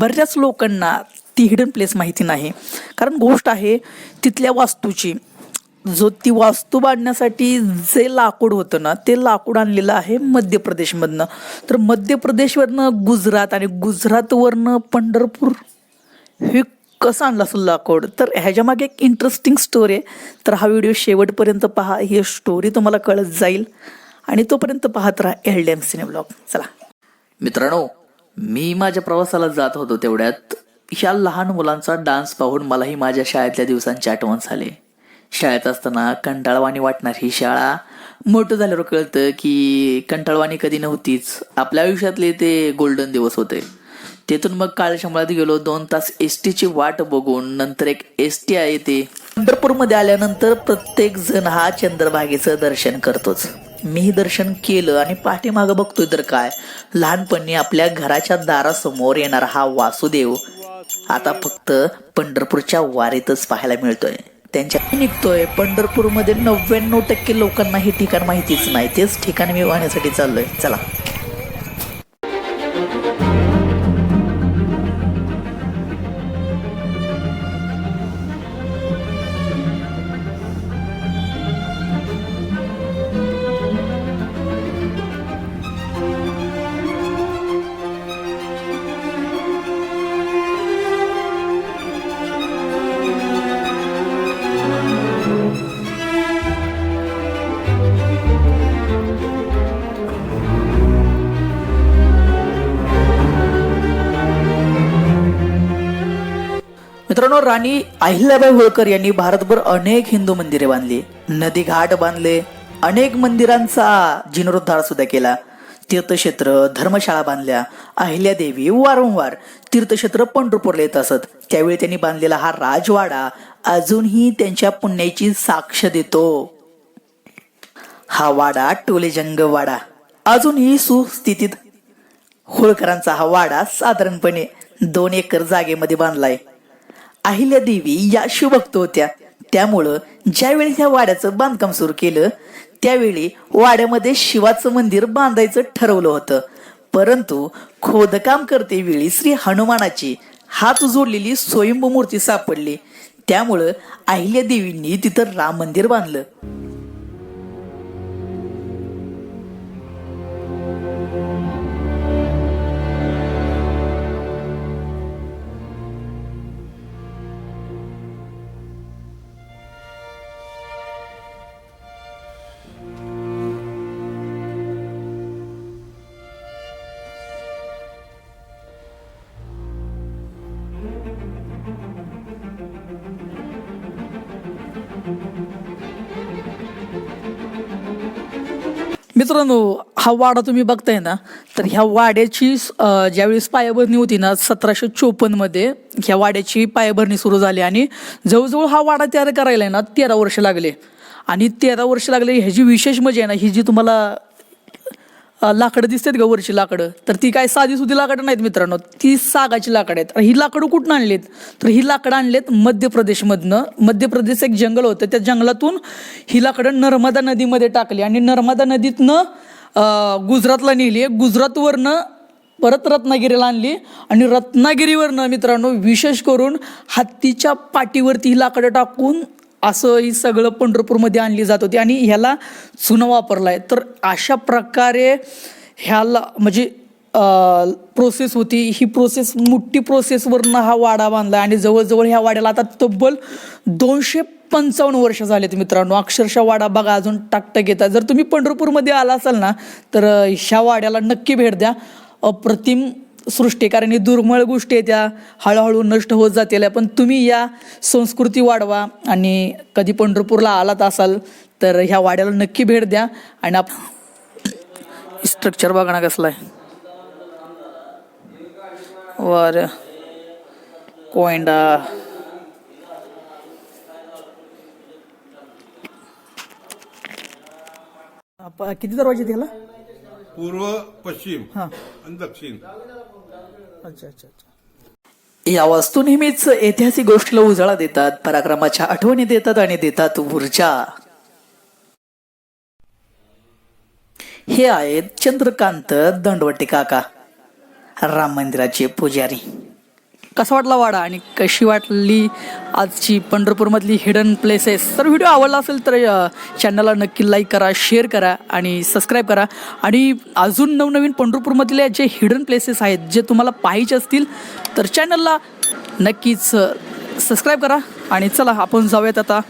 बऱ्याच लोकांना ती हिडन प्लेस माहिती नाही. कारण गोष्ट आहे तिथल्या वास्तूची. जो ती वास्तू बांधण्यासाठी जे लाकूड होतं ना ते लाकूड आणलेलं आहे मध्य प्रदेशमधनं तर मध्य प्रदेशवरनं गुजरात आणि गुजरातवरनं पंढरपूर हे कसं आणलं असेल लाकूड? तर ह्याच्यामागे एक इंटरेस्टिंग स्टोरी आहे. तर हा व्हिडिओ शेवटपर्यंत पहा ही स्टोरी तुम्हाला कळत जाईल. आणि तोपर्यंत पाहत राहा L D M cine blog चला. मित्रांनो मी माझ्या प्रवासाला जात होतो तेवढ्यात. ह्या लहान मुलांचा डान्स पाहून मलाही माझ्या शाळेतल्या दिवसांची आठवण झाली. शाळेत असताना कंटाळवाणी वाटणार ही शाळा. मोठं झाल्यावर कळतं की कंटाळवाणी कधी नव्हतीच. आपल्या आयुष्यातले ते गोल्डन दिवस होते. तेथून मग काळशामळात गेलो दोन तास एस टीची वाट बघून नंतर एक एस टी आहे ते. पंढरपूरमध्ये आल्यानंतर प्रत्येक जण हा चंद्रभागेचं दर्शन करतोच. मी दर्शन केलं आणि पाठीमागं बघतोय तर काय? लहानपणी आपल्या घराच्या दारासमोर येणारा हा वासुदेव आता फक्त पंढरपूरच्या वारीतच पाहायला मिळतोय. त्यांच्या निघतोय. पंढरपूरमध्ये नव्याण्णव टक्के लोकांना हे ठिकाण माहितीच नाही. तेच ठिकाण मी वाहण्यासाठी चाललोय. चला. मित्रांनो राणी अहिल्याबाई होळकर यांनी भारतभर अनेक हिंदू मंदिरे बांधली. नदी घाट बांधले अनेक मंदिरांचा जीर्णोद्धार सुद्धा केला. तीर्थक्षेत्र धर्मशाळा बांधल्या अहिल्यादेवी वारंवार तीर्थक्षेत्र पंढरपूरला येत असत. त्यावेळी त्यांनी बांधलेला हा राजवाडा अजूनही त्यांच्या पुण्याची साक्ष देतो. हा वाडा टोलेजंग वाडा अजूनही सुस्थितीत होळकरांचा हा वाडा साधारणपणे दोन एकर जागेमध्ये बांधलाय. अहिल्यादेवी या शिवभक्त होत्या. त्यामुळं ज्यावेळी ह्या वाड्याचं बांधकाम सुरू केलं त्यावेळी वाड्यामध्ये शिवाचं मंदिर बांधायचं ठरवलं होतं. परंतु खोदकाम करते वेळी श्री हनुमानाची हात जोडलेली स्वयंभू मूर्ती सापडली. त्यामुळं अहिल्यादेवींनी तिथं राम मंदिर बांधलं. मित्रांनो हा वाडा तुम्ही बघताय ना तर ह्या वाड्याची ज्यावेळेस पायाभरणी होती ना सतराशे चोपन्नमध्ये ह्या वाड्याची पायाभरणी सुरू झाली आणि जवळजवळ हा वाडा तयार करायला आहे ना तेरा वर्ष लागले. आणि तेरा वर्ष लागले ह्याची विशेष मजा आहे ना ही जी तुम्हाला लाकडं दिसतात गवरची वरची लाकडं. तर ती काय साधी सुधी लाकडं नाहीत मित्रांनो. ती सागाची लाकडं आहेत. ही लाकडं कुठून आणलीत? तर ही लाकडं आणलीत मध्य प्रदेशमधनं मध्य प्रदेश एक जंगल होतं. त्या जंगलातून ही लाकडं नर्मदा नदीमध्ये टाकली. आणि नर्मदा नदीतनं गुजरातला नेली. गुजरातवरनं परत रत्नागिरीला आणली. आणि रत्नागिरीवरनं मित्रांनो विशेष करून हत्तीच्या पाठीवरती ही लाकडं टाकून असं ही सगळं पंढरपूरमध्ये आणली जात होती आणि ह्याला चुना वापरलाय. तर अशा प्रकारे ह्याला म्हणजे प्रोसेस होती. ही प्रोसेस मोठी प्रोसेसवरनं हा वाडा बांधला आणि जवळजवळ ह्या वाड्याला आता तब्बल दोनशे पंचावन्न वर्ष झालेत मित्रांनो. अक्षरशः वाडा बघा अजून टाकटक येतात जर तुम्ही पंढरपूरमध्ये आला असाल ना तर ह्या वाड्याला नक्की भेट द्या. अप्रतिम सृष्टी कारण ही दुर्मिळ गोष्टी आहेत त्या. हळूहळू नष्ट होत जातील. पण तुम्ही या संस्कृती वाढवा आणि कधी पंढरपूरला आलात असाल तर ह्या वाड्याला नक्की भेट द्या. आणि आप स्ट्रक्चर बघा ना कसला आहे. वर कोयंडा. किती दरवाजे त्याला पूर्व पश्चिम हां. आणि दक्षिण. अच्छा अच्छा अच्छा. या वस्तू नेहमीच ऐतिहासिक गोष्टीला उजाळा देतात पराक्रमाच्या आठवणी देतात आणि देतात ऊर्जा. हे आहेत चंद्रकांत दंडवटे काका राम मंदिराचे पुजारी. कसा वाटला वाडा आणि कशी वाटली आजची पंढरपूरमधली हिडन प्लेसेस तर व्हिडिओ आवडला असेल तर चॅनलला नक्की लाईक करा शेअर करा आणि सबस्क्राईब करा. आणि अजून नवनवीन पंढरपूरमधले जे हिडन प्लेसेस आहेत जे तुम्हाला पाहिजे असतील तर चॅनलला नक्कीच सबस्क्राईब करा. आणि चला आपण जाऊयात आता.